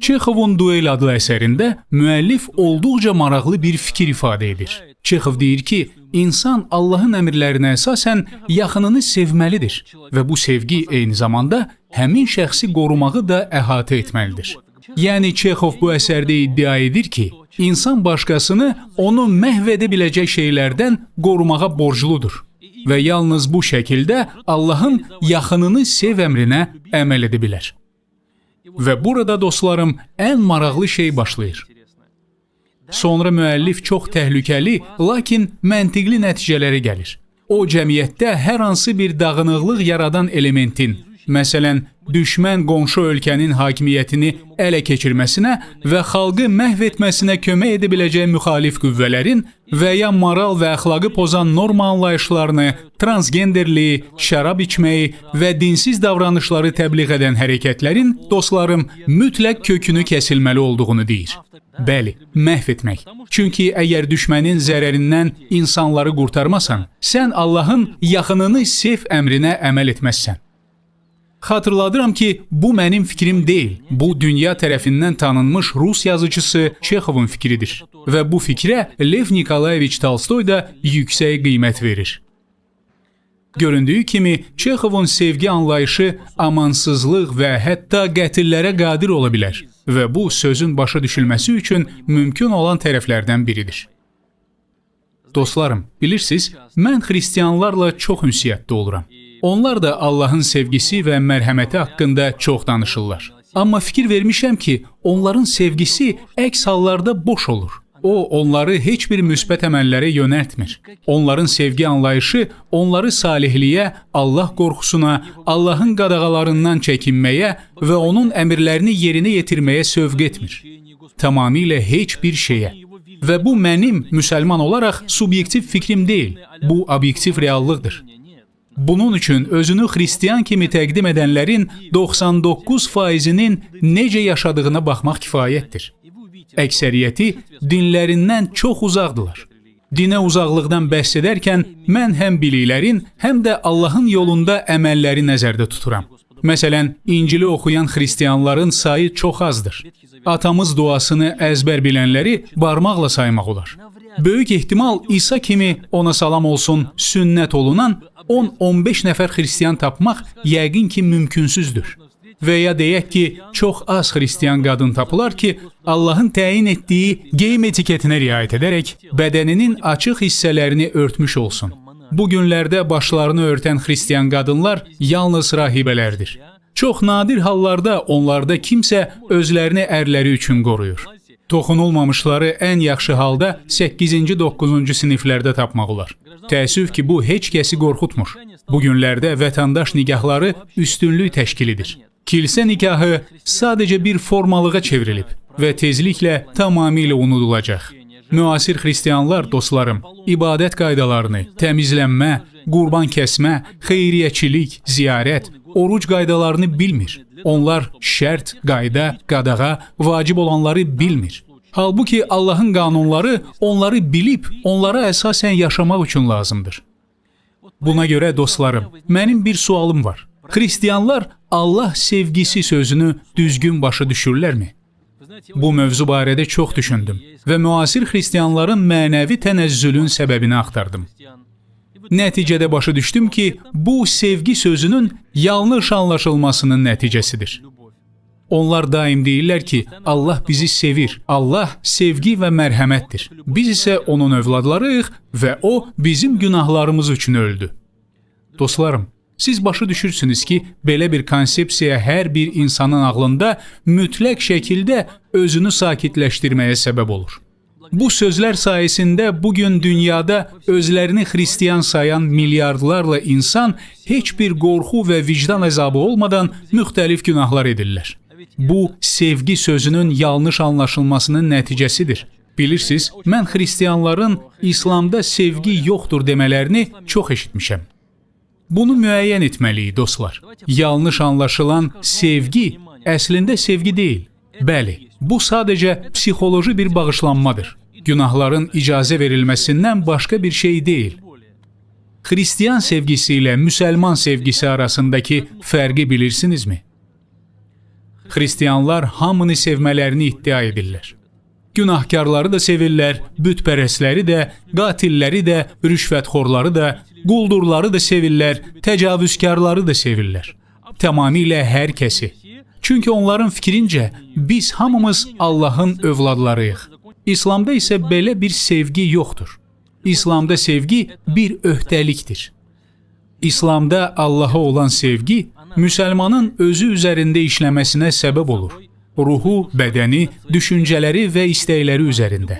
Çexovun Duel adlı əsərində müəllif olduqca maraqlı bir fikir ifadə edir. Çexov deyir ki, insan Allahın əmrlərinə əsasən yaxınını sevməlidir və bu sevgi eyni zamanda həmin şəxsi qorumağı da əhatə etməlidir. Yəni Çexov bu əsərdə iddia edir ki, insan başqasını onu məhv edə biləcək şeylərdən qorumağa borcludur və yalnız bu şəkildə Allahın yaxınını sev əmrinə əməl edə bilər. Və burada dostlarım, ən maraqlı şey başlayır. Sonra müəllif çox təhlükəli, lakin məntiqli nəticələrə gəlir. O cəmiyyətdə hər hansı bir dağınıqlıq yaradan elementin, məsələn, düşmən qonşu ölkənin hakimiyyətini ələ keçirməsinə və xalqı məhv etməsinə kömək edə biləcək müxalif qüvvələrin və ya moral və əxlaqı pozan norma anlayışlarını, transgenderliyi, şərab içməyi və dinsiz davranışları təbliğ edən hərəkətlərin dostlarım mütləq kökünü kəsilməli olduğunu deyir. Bəli, məhv etmək. Çünki əgər düşmənin zərərindən insanları qurtarmasan, sən Allahın yaxınını sev əmrinə əməl etməzsən. Xatırladıram ki, bu mənim fikrim deyil. Bu dünya tərəfindən tanınmış rus yazıçısı Çexovun fikridir və bu fikrə Lev Nikolayeviç Tolstoy da yüksək qiymət verir. Göründüyü kimi Çexovun sevgi anlayışı amansızlıq və hətta qətillərə qadir ola bilər və bu sözün başa düşülməsi üçün mümkün olan tərəflərdən biridir. Dostlarım, bilirsiniz, mən xristianlarla çox ünsiyyətdə oluram. Onlar da Allahın sevgisi və mərhəməti haqqında çox danışırlar. Amma fikir vermişəm ki, onların sevgisi əks hallarda boş olur. O onları heç bir müsbət əməllərə yönəltmir. Onların sevgi anlayışı onları salihliyə, Allah qorxusuna, Allahın qadağalarından çəkinməyə və onun əmrlərini yerinə yetirməyə sövq etmir. Tamamilə heç bir şeyə. Və bu mənim müsəlman olaraq subyektiv fikrim deyil. Bu obyektiv reallıqdır. Bunun üçün özünü xristian kimi təqdim edənlərin 99%-nin necə yaşadığına baxmaq kifayətdir. Əksəriyyəti dinlərindən çox uzaqdılar. Dinə uzaqlıqdan bəhs edərkən mən həm biliklərin, həm də Allahın yolunda əməlləri nəzərdə tuturam. Məsələn, İncili oxuyan xristianların sayı çox azdır. Atamız duasını əzbər bilənləri barmaqla saymaq olar. Böyük ehtimal İsa kimi ona salam olsun, sünnət olunan 10-15 nəfər xristian tapmaq yəqin ki mümkünsüzdür. Və ya deyək ki, çox az xristian qadın tapılar ki, Allahın təyin etdiyi geyim etiketinə riayət edərək bədəninin açıq hissələrini örtmüş olsun. Bu günlərdə başlarını örtən xristian qadınlar yalnız rahibələrdir. Çox nadir hallarda onlarda kimsə özlərini ərləri üçün qoruyur. Toxunulmamışları ən yaxşı halda 8-ci, 9-cu siniflərdə tapmaq olar. Təəssüf ki, bu heç kəsi qorxutmur. Bu günlərdə vətəndaş nikahları üstünlük təşkil edir. Kilsə nikahı sadəcə bir formalığa çevrilib və tezliklə tamamilə unudulacaq. Müasir xristianlar dostlarım, ibadət qaydalarını, təmizlənmə, qurban kəsmə, xeyriyyəçilik, ziyarət, oruc qaydalarını bilmir. Onlar şərt, qayda, qadağa, vacib olanları bilmir. Halbuki Allahın qanunları onları bilib, onlara əsasən yaşamaq üçün lazımdır. Buna görə dostlarım, mənim bir sualım var. Xristianlar Allah sevgisi sözünü düzgün başa düşürlərmi? Bu mövzu barədə çox düşündüm və müasir xristianların mənəvi tənəzzülün səbəbini axtardım. Nəticədə başa düşdüm ki, bu sevgi sözünün yanlış anlaşılmasının nəticəsidir. Onlar daim deyirlər ki, Allah bizi sevir. Allah sevgi və mərhəmətdir. Biz isə onun övladlarıyıq və o bizim günahlarımız üçün öldü. Dostlarım, siz başa düşürsünüz ki, belə bir konsepsiya hər bir insanın ağlında mütləq şəkildə özünü sakitləşdirməyə səbəb olur. Bu sözlər sayəsində bu gün dünyada özlərini xristian sayan milyardlarla insan heç bir qorxu və vicdan əzabı olmadan müxtəlif günahlar edirlər. Bu sevgi sözünün yanlış anlaşılmasının nəticəsidir. Bilirsiniz, mən xristianların İslamda sevgi yoxdur demələrini çox eşitmişəm. Bunu müəyyən etməliyik, dostlar. Yanlış anlaşılan sevgi əslində sevgi deyil. Bəli, bu sadəcə psixoloji bir bağışlanmadır. Günahların icazə verilməsindən başqa bir şey deyil. Xristian sevgisi ilə müsəlman sevgisi arasındakı fərqi bilirsinizmi? Xristianlar hamını sevmələrini iddia edirlər. Günahkarları da sevirlər, bütpərəstləri də, qatilləri də, rüşvətxorları da, quldurları da sevirlər, təcavüzkarları da sevirlər. Tamamilə hər kəsi. Çünki onların fikrincə biz hamımız Allahın övladlarıyıq. İslamda isə belə bir sevgi yoxdur. İslamda sevgi bir öhdəlikdir. İslamda Allaha olan sevgi müsəlmanın özü üzərində işləməsinə səbəb olur. Ruhu, bədəni, düşüncələri və istəkləri üzərində.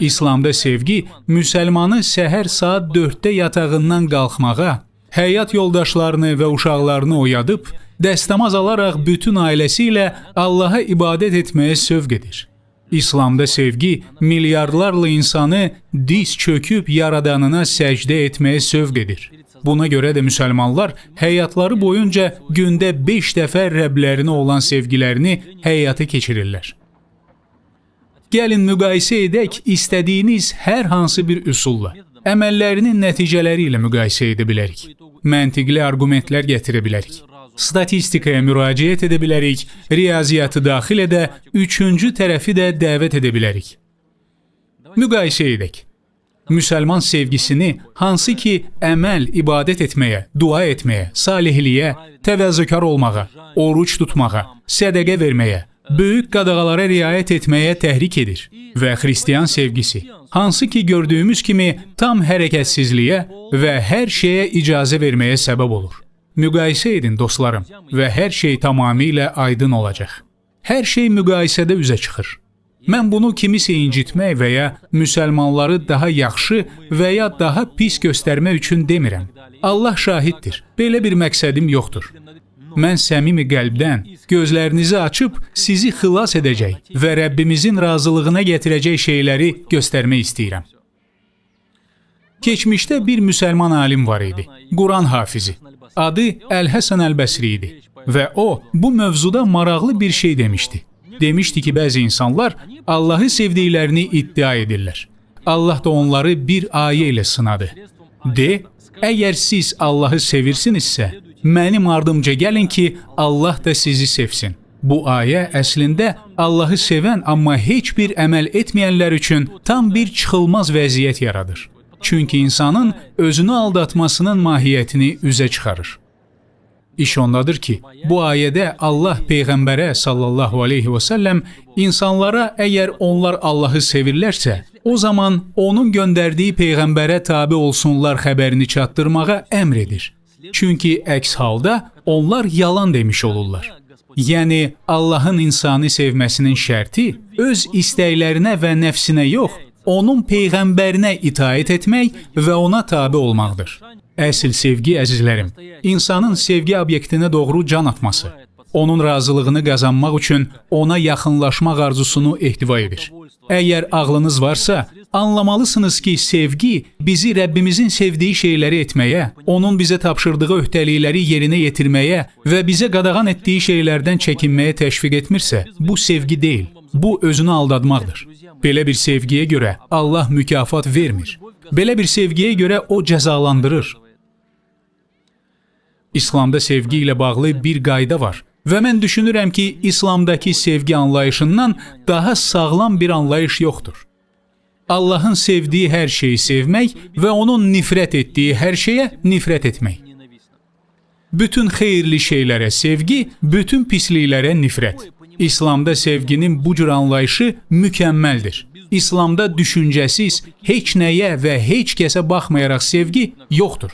İslamda sevgi müsəlmanı səhər saat 4-də yatağından qalxmağa, həyat yoldaşlarını və uşaqlarını oyadıb, dəstəmaz alaraq bütün ailəsi ilə Allaha ibadət etməyə sövq edir. İslamda sevgi milyardlarla insanı diz çöküb yaradanına səcdə etməyə sövq edir. Buna görə də müsəlmanlar həyatları boyunca gündə 5 dəfə Rəbblərinə olan sevgilərini həyata keçirirlər. Gəlin müqayisə edək istədiyiniz hər hansı bir üsulla. Əməllərinin nəticələri ilə müqayisə edə bilərik. Məntiqli arqumentlər gətirə bilərik. Statistikaya müraciət edə bilərik, riyaziyyatı daxil edə, üçüncü tərəfi də dəvət edə bilərik. Müqayisə edək. Müsəlman sevgisini hansı ki əməl, ibadət etməyə, dua etməyə, salihliyə, təvəzzükar olmağa, oruç tutmağa, sədaqə verməyə, böyük qadağalara riayət etməyə təhrik edir və xristian sevgisi, hansı ki gördüyümüz kimi tam hərəkətsizliyə və hər şeyə icazə verməyə səbəb olur. Müqayisə edin dostlarım və hər şey tamamilə aydın olacaq. Hər şey müqayisədə üzə çıxır. Mən bunu kimisə incitmək və ya müsəlmanları daha yaxşı və ya daha pis göstərmək üçün demirəm. Allah şahiddir. Belə bir məqsədim yoxdur. Mən səmimi qəlbdən gözlərinizi açıb sizi xilas edəcək və Rəbbimizin razılığına gətirəcək şeyləri göstərmək istəyirəm. Keçmişdə bir müsəlman alim var idi. Quran hafizi. Adı Əl-Həsən Əl-Bəsri idi və o bu mövzuda maraqlı bir şey demişdi. Demişdi ki, bəzi insanlar Allahı sevdiklərini iddia edirlər. Allah da onları bir ayə ilə sınadı. De, əgər siz Allahı sevirsinizsə, mənim ardımca gəlin ki, Allah da sizi sevsin. Bu ayə əslində Allahı sevən amma heç bir əməl etməyənlər üçün tam bir çıxılmaz vəziyyət yaradır. Çünki insanın özünü aldatmasının mahiyyətini üzə çıxarır. İş ondadır ki, bu ayədə Allah peyğəmbərə sallallahu alayhi və səlləm insanlara əgər onlar Allahı sevirlərsə, o zaman onun göndərdiyi peyğəmbərə tabe olsunlar xəbərini çatdırmağa əmr edir. Çünki əks halda onlar yalan demiş olurlar. Yəni Allahın insanı sevməsinin şərti öz istəklərinə və nəfsinə yox, onun peyğəmbərinə itaat etmək və ona tabe olmaqdır. Əsl sevgi əzizlərim, insanın sevgi obyektinə doğru can atması, onun razılığını qazanmaq üçün ona yaxınlaşmaq arzusunu ehtiva edir. Əgər ağlınız varsa, anlamalısınız ki, sevgi bizi Rəbbimizin sevdiyi şeyləri etməyə, onun bizə tapşırdığı öhdəlikləri yerinə yetirməyə və bizə qadağan etdiyi şeylərdən çəkinməyə təşviq etmirsə, bu sevgi deyil. Bu özünü aldadmaqdır. Belə bir sevgiyə görə Allah mükafat vermir. Belə bir sevgiyə görə o cəzalandırır. İslamda sevgi ilə bağlı bir qayda var və mən düşünürəm ki, İslamdakı sevgi anlayışından daha sağlam bir anlayış yoxdur. Allahın sevdiyi hər şeyi sevmək və onun nifrət etdiyi hər şeyə nifrət etmək. Bütün xeyirli şeylərə sevgi, bütün pisliklərə nifrət. İslamda sevginin bu cür anlayışı mükəmməldir. İslamda düşüncəsiz, heç nəyə və heç kəsə baxmayaraq sevgi yoxdur.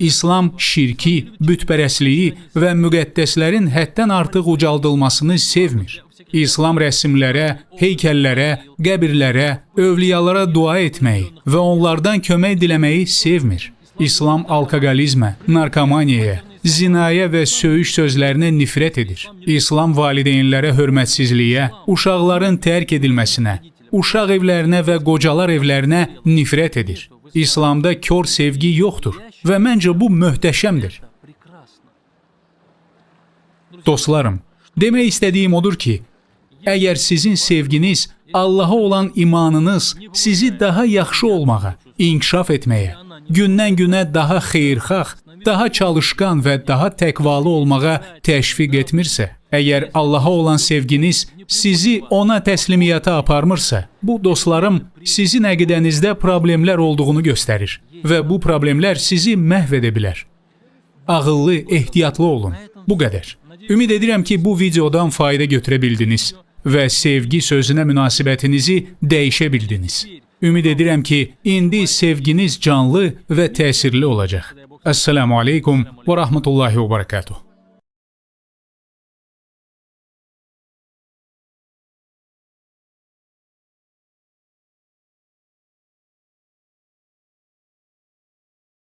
İslam şirki, bütpərəstliyi və müqəddəslərin həddən artıq ucaldılmasını sevmir. İslam rəsmlərə, heykəllərə, qəbirlərə, övliyalara dua etməyi və onlardan kömək diləməyi sevmir. İslam alkoqolizmə, narkomaniyaya, zinaya və söyüş sözlərinə nifrət edir. İslam valideynlərə hörmətsizliyə, uşaqların tərk edilməsinə, uşaq evlərinə və qocalar evlərinə nifrət edir. İslamda kör sevgi yoxdur və məncə bu möhtəşəmdir. Dostlarım, demək istədiyim odur ki, əgər sizin sevginiz, Allaha olan imanınız sizi daha yaxşı olmağa, inkişaf etməyə, gündən-günə daha xeyirxah, daha çalışqan və daha təqvalı olmağa təşviq etmirsə, Əgər Allaha olan sevginiz sizi ona təslimiyyata aparmırsa, bu dostlarım sizin əqidənizdə problemlər olduğunu göstərir və bu problemlər sizi məhv edə bilər. Ağıllı, ehtiyatlı olun. Bu qədər. Ümid edirəm ki, bu videodan fayda götürə bildiniz və sevgi sözünə münasibətinizi dəyişə bildiniz. Ümid edirəm ki, indi sevginiz canlı və təsirli olacaq. Əssalamu aleykum və rahmetullahi və barakatuh.